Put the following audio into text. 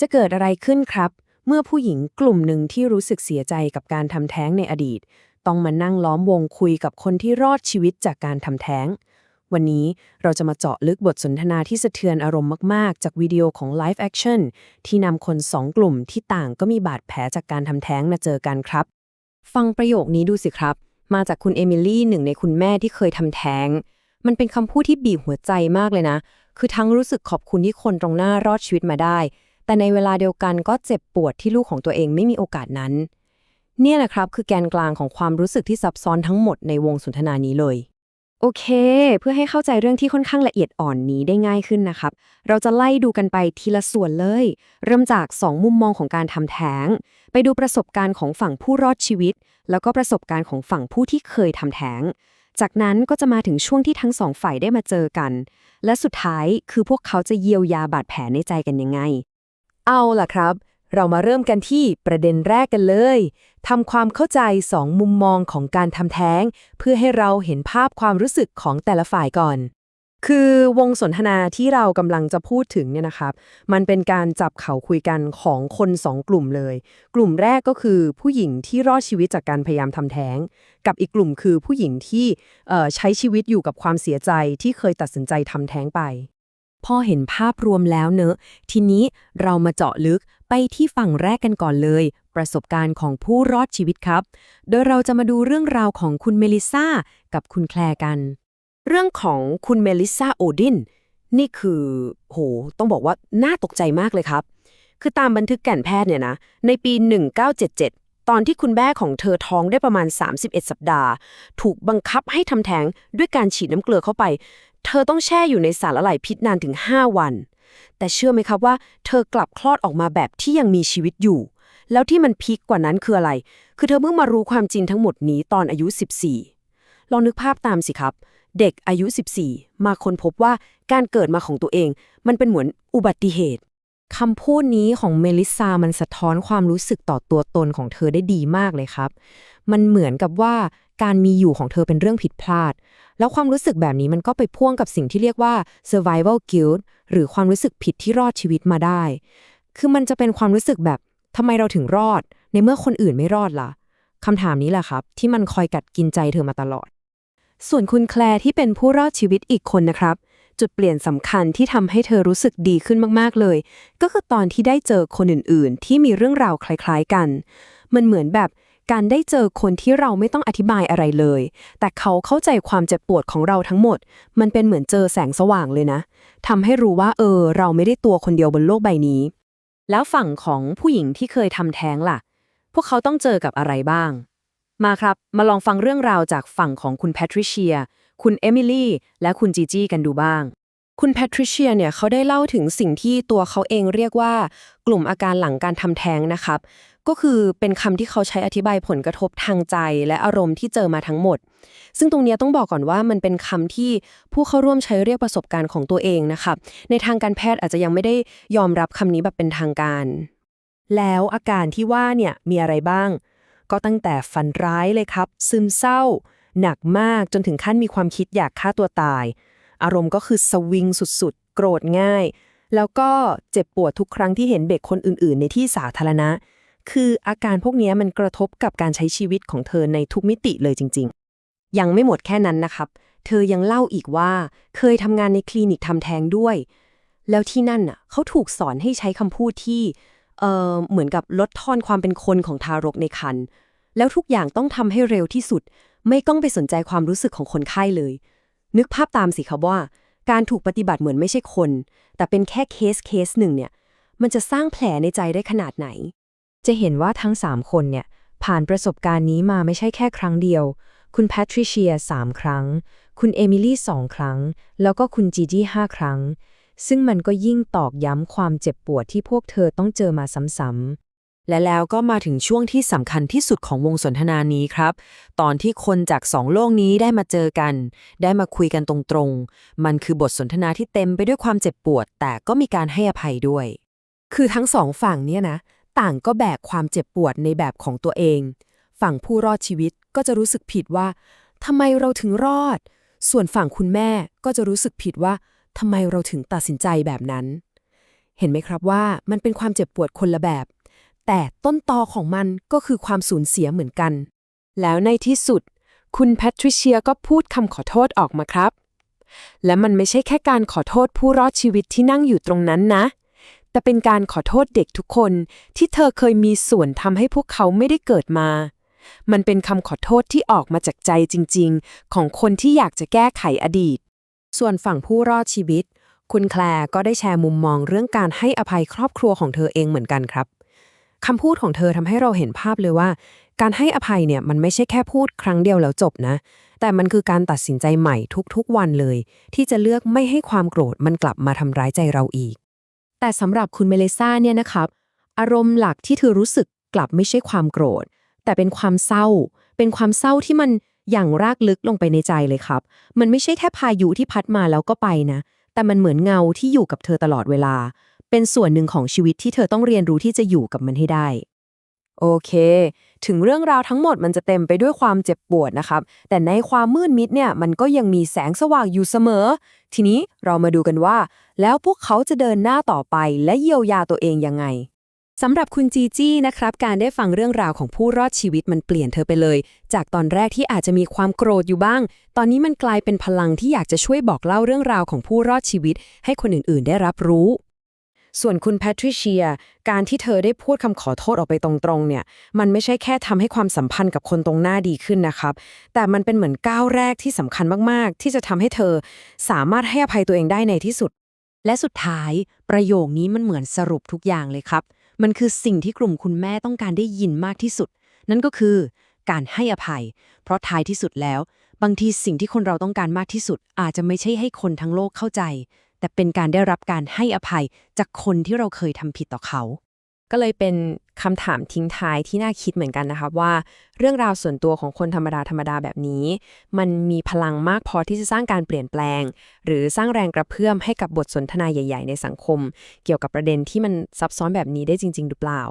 จะเกิดอะไรขึ้นครับ เมื่อผู้หญิงกลุ่มหนึ่งที่รู้สึกเสียใจกับการทำแท้งในอดีต ต้องมานั่งล้อมวงคุยกับคนที่รอดชีวิตจากการทำแท้ง วันนี้เราจะมาเจาะลึกบทสนทนาที่สะเทือนอารมณ์มาก ๆ จากวิดีโอของ Live Action ที่นำคนสองกลุ่มที่ต่างก็มีบาดแผลจากการทำแท้งมาเจอกันครับ ฟังประโยคนี้ดูสิครับ มาจากคุณเอมิลี่หนึ่งในคุณแม่ที่เคยทำแท้ง มันเป็นคำพูดที่บีบหัวใจมากเลยนะ คือทั้งรู้สึกขอบคุณที่คนตรงหน้ารอดชีวิตมาได้ แต่ในเวลาเดียวกันก็เจ็บปวดที่ลูกของตัวเองไม่มีโอกาสนั้น เนี่ยแหละครับ คือแกนกลางของความรู้สึกที่ซับซ้อนทั้งหมดในวงสนทนานี้เลย โอเค เพื่อให้เข้าใจเรื่องที่ค่อนข้างละเอียดอ่อนนี้ได้ง่ายขึ้นนะครับ เราจะไล่ดูกันไปทีละส่วนเลย เริ่มจาก 2 มุมมองของการทำแท้ง ไปดูประสบการณ์ของฝั่งผู้รอดชีวิต แล้วก็ประสบการณ์ของฝั่งผู้ที่เคยทำแท้งจากนั้นก็จะมาถึงช่วงที่ทั้งสองฝ่ายได้มาเจอกัน และสุดท้ายคือพวกเขาจะเยียวยาบาดแผลในใจกันยังไง เอาล่ะครับ เรามาเริ่มกันที่ประเด็นแรกกันเลยทำความเข้าใจสองมุมมองของการทำแท้ง เพื่อให้เราเห็นภาพความรู้สึกของแต่ละฝ่ายก่อน คือวงสนทนาที่เรากำลังจะพูดถึงเนี่ยนะครับ มันเป็นการจับเขาคุยกันของคนสองกลุ่มเลย กลุ่มแรกก็คือผู้หญิงที่รอดชีวิตจากการพยายามทำแท้ง กับอีกกลุ่มคือผู้หญิงที่ใช้ชีวิตอยู่กับความเสียใจที่เคยตัดสินใจทำแท้งไป พอเห็นภาพรวมแล้วเนอะ ทีนี้เรามาเจาะลึกไปที่ฝั่งแรกกันก่อนเลย ประสบการณ์ของผู้รอดชีวิตครับ โดยเราจะมาดูเรื่องราวของคุณเมลิซากับคุณแคลร์กัน เรื่องของคุณเมลิซาโอดิน นี่คือโห ต้องบอกว่าน่าตกใจมากเลยครับ คือตามบันทึกแก่นแพทย์เนี่ยนะ ในปี 1977 ตอนที่คุณแม่ของเธอท้องได้ประมาณ 31 สัปดาห์ ถูกบังคับให้ทำแท้งด้วยการฉีดน้ำเกลือเข้าไปเธอต้องแช่อยู่ในสารละลายพิษนานถึง 5 วัน แต่เชื่อไหมครับว่า เธอกลับคลอดออกมาแบบที่ยังมีชีวิตอยู่ แล้วที่มันพีกกว่านั้นคืออะไร คือเธอเพิ่งมารู้ความจริงทั้งหมดนี้ตอนอายุ 14 ลองนึกภาพตามสิครับ เด็กอายุ 14 มาค้นพบว่าการเกิดมาของตัวเอง มันเป็นเหมือนอุบัติเหตุ คำพูดนี้ของเมลิซามันสะท้อนความรู้สึกต่อตัวตนของเธอได้ดีมากเลยครับ มันเหมือนกับว่าการมีอยู่ของเธอเป็นเรื่องผิดพลาด แล้วความรู้สึกแบบนี้มันก็ไปพ่วงกับสิ่งที่เรียกว่า survival guilt หรือความรู้สึกผิดที่รอดชีวิตมาได้ คือมันจะเป็นความรู้สึกแบบทำไมเราถึงรอด ในเมื่อคนอื่นไม่รอดล่ะคำถามนี้แหละครับ ที่มันคอยกัดกินใจเธอมาตลอด ส่วนคุณแคลร์ที่เป็นผู้รอดชีวิตอีกคนนะครับ จุดเปลี่ยนสำคัญที่ทำให้เธอรู้สึกดีขึ้นมากๆเลย ก็คือตอนที่ได้เจอคนอื่นๆ ที่มีเรื่องราวคล้ายๆกัน มันเหมือนแบบการได้เจอคนที่เราไม่ต้องอธิบายอะไรเลย แต่เขาเข้าใจความเจ็บปวดของเราทั้งหมด มันเป็นเหมือนเจอแสงสว่างเลยนะทำให้รู้ว่าเออ เราไม่ได้ตัวคนเดียวบนโลกใบนี้ แล้วฝั่งของผู้หญิงที่เคยทำแท้งล่ะ พวกเขาต้องเจอกับอะไรบ้าง มาครับ มาลองฟังเรื่องราวจากฝั่งของคุณแพทริเชีย คุณเอมิลี่และคุณจีจี้กันดูบ้าง คุณแพทริเชียเนี่ยเขาได้เล่าถึงสิ่งที่ตัวเขาเองเรียกว่ากลุ่มอาการหลังการทำแท้งนะครับ ก็คือเป็นคำที่เขาใช้อธิบายผลกระทบทางใจและอารมณ์ที่เจอมาทั้งหมด ซึ่งตรงนี้ต้องบอกก่อนว่ามันเป็นคำที่ผู้เข้าร่วมใช้เรียกประสบการณ์ของตัวเองนะครับในทางการแพทย์อาจจะยังไม่ได้ยอมรับคำนี้แบบเป็นทางการ แล้วอาการที่ว่าเนี่ยมีอะไรบ้าง ก็ตั้งแต่ฝันร้ายเลยครับ ซึมเศร้า หนักมากจนถึงขั้นมีความคิดอยากฆ่าตัวตาย อารมณ์ก็คือสวิงสุดๆ โกรธง่าย แล้วก็เจ็บปวดทุกครั้งที่เห็นเด็กคนอื่น ๆ ในที่สาธารณะ คืออาการพวกนี้มันกระทบกับการใช้ชีวิตของเธอในทุกมิติเลยจริง ๆ ยังไม่หมดแค่นั้นนะครับ เธอยังเล่าอีกว่าเคยทำงานในคลินิกทำแท้งด้วย แล้วที่นั่นน่ะเขาถูกสอนให้ใช้คำพูดที่เออเหมือนกับลดทอนความเป็นคนของทารกในครรภ์ แล้วทุกอย่างต้องทำให้เร็วที่สุด ไม่ต้องไปสนใจความรู้สึกของคนไข้เลย นึกภาพตามสิครับว่า การถูกปฏิบัติเหมือนไม่ใช่คน แต่เป็นแค่เคสเคสหนึ่งเนี่ย มันจะสร้างแผลในใจได้ขนาดไหน จะเห็นว่าทั้ง 3 คนเนี่ย ผ่านประสบการณ์นี้มาไม่ใช่แค่ครั้งเดียว คุณแพทริเชีย3ครั้ง คุณเอมิลี่2ครั้ง แล้วก็คุณจีจี้5ครั้ง ซึ่งมันก็ยิ่งตอกย้ำความเจ็บปวดที่พวกเธอต้องเจอมาซ้ำๆ และแล้วก็มาถึงช่วงที่สำคัญที่สุดของวงสนทนานี้ครับ ตอนที่คนจากสองโลกนี้ได้มาเจอกัน ได้มาคุยกันตรงๆ มันคือบทสนทนาที่เต็มไปด้วยความเจ็บปวด แต่ก็มีการให้อภัยด้วย คือทั้งสองฝั่งเนี่ยนะ ต่างก็แบกความเจ็บปวดในแบบของตัวเอง ฝั่งผู้รอดชีวิตก็จะรู้สึกผิดว่าทำไมเราถึงรอด ส่วนฝั่งคุณแม่ก็จะรู้สึกผิดว่าทำไมเราถึงตัดสินใจแบบนั้น เห็นไหมครับว่ามันเป็นความเจ็บปวดคนละแบบ แต่ต้นตอของมันก็คือความสูญเสียเหมือนกัน แล้วในที่สุด คุณแพทริเชียก็พูดคำขอโทษออกมาครับ และมันไม่ใช่แค่การขอโทษผู้รอดชีวิตที่นั่งอยู่ตรงนั้นนะ แต่เป็นการขอโทษเด็กทุกคนที่เธอเคยมีส่วนทำให้พวกเขาไม่ได้เกิดมา มันเป็นคำขอโทษที่ออกมาจากใจจริง ๆ ของคนที่อยากจะแก้ไขอดีต ส่วนฝั่งผู้รอดชีวิต คุณแคลร์ก็ได้แชร์มุมมองเรื่องการให้อภัยครอบครัวของเธอเองเหมือนกันครับ คำพูดของเธอทำให้เราเห็นภาพเลยว่า การให้อภัยเนี่ยมันไม่ใช่แค่พูดครั้งเดียวแล้วจบนะ แต่มันคือการตัดสินใจใหม่ทุกๆวันเลย ที่จะเลือกไม่ให้ความโกรธมันกลับมาทำร้ายใจเราอีก แต่สำหรับคุณเมเลซ่าเนี่ยนะครับอารมณ์หลักที่เธอรู้สึกกลับไม่ใช่ความโกรธ แต่เป็นความเศร้า เป็นความเศร้าที่มันอย่างรากลึกลงไปในใจเลยครับ มันไม่ใช่แค่พายุที่พัดมาแล้วก็ไปนะ แต่มันเหมือนเงาที่อยู่กับเธอตลอดเวลา เป็นส่วนหนึ่งของชีวิตที่เธอต้องเรียนรู้ที่จะอยู่กับมันให้ได้ โอเค ถึงเรื่องราวทั้งหมดมันจะเต็มไปด้วยความเจ็บปวดนะครับ แต่ในความมืดมิดเนี่ยมันก็ยังมีแสงสว่างอยู่เสมอ ทีนี้เรามาดูกันว่า แล้วพวกเขาจะเดินหน้าต่อไปและเยียวยาตัวเองยังไงสำหรับคุณจีจี้นะครับ การได้ฟังเรื่องราวของผู้รอดชีวิตมันเปลี่ยนเธอไปเลย จากตอนแรกที่อาจจะมีความโกรธอยู่บ้าง ตอนนี้มันกลายเป็นพลังที่อยากจะช่วยบอกเล่าเรื่องราวของผู้รอดชีวิต ให้คนอื่นๆ ได้รับรู้ ส่วนคุณแพทริเชีย การที่เธอได้พูดคำขอโทษออกไปตรงๆเนี่ย มันไม่ใช่แค่ทำให้ความสัมพันธ์กับคนตรงหน้าดีขึ้นนะครับ แต่มันเป็นเหมือนก้าวแรกที่สำคัญมากๆ ที่จะทำให้เธอสามารถให้อภัยตัวเองได้ในที่สุด และสุดท้าย ประโยคนี้มันเหมือนสรุปทุกอย่างเลยครับ มันคือสิ่งที่กลุ่มคุณแม่ต้องการได้ยินมากที่สุด นั่นก็คือการให้อภัย เพราะท้ายที่สุดแล้ว บางทีสิ่งที่คนเราต้องการมากที่สุด อาจจะไม่ใช่ให้คนทั้งโลกเข้าใจ แต่เป็นการได้รับการให้อภัยจากคนที่เราเคยทำผิดต่อเขา ก็เลยเป็นคำถามทิ้งท้ายที่น่าคิดเหมือนกันนะคะว่า เรื่องราวส่วนตัวของคนธรรมดาธรรมดาแบบนี้ มันมีพลังมากพอที่จะสร้างการเปลี่ยนแปลง หรือสร้างแรงกระเพื่อมให้กับบทสนทนาใหญ่ ๆ ในสังคม เกี่ยวกับประเด็นที่มันซับซ้อนแบบนี้ได้จริง ๆ หรือเปล่า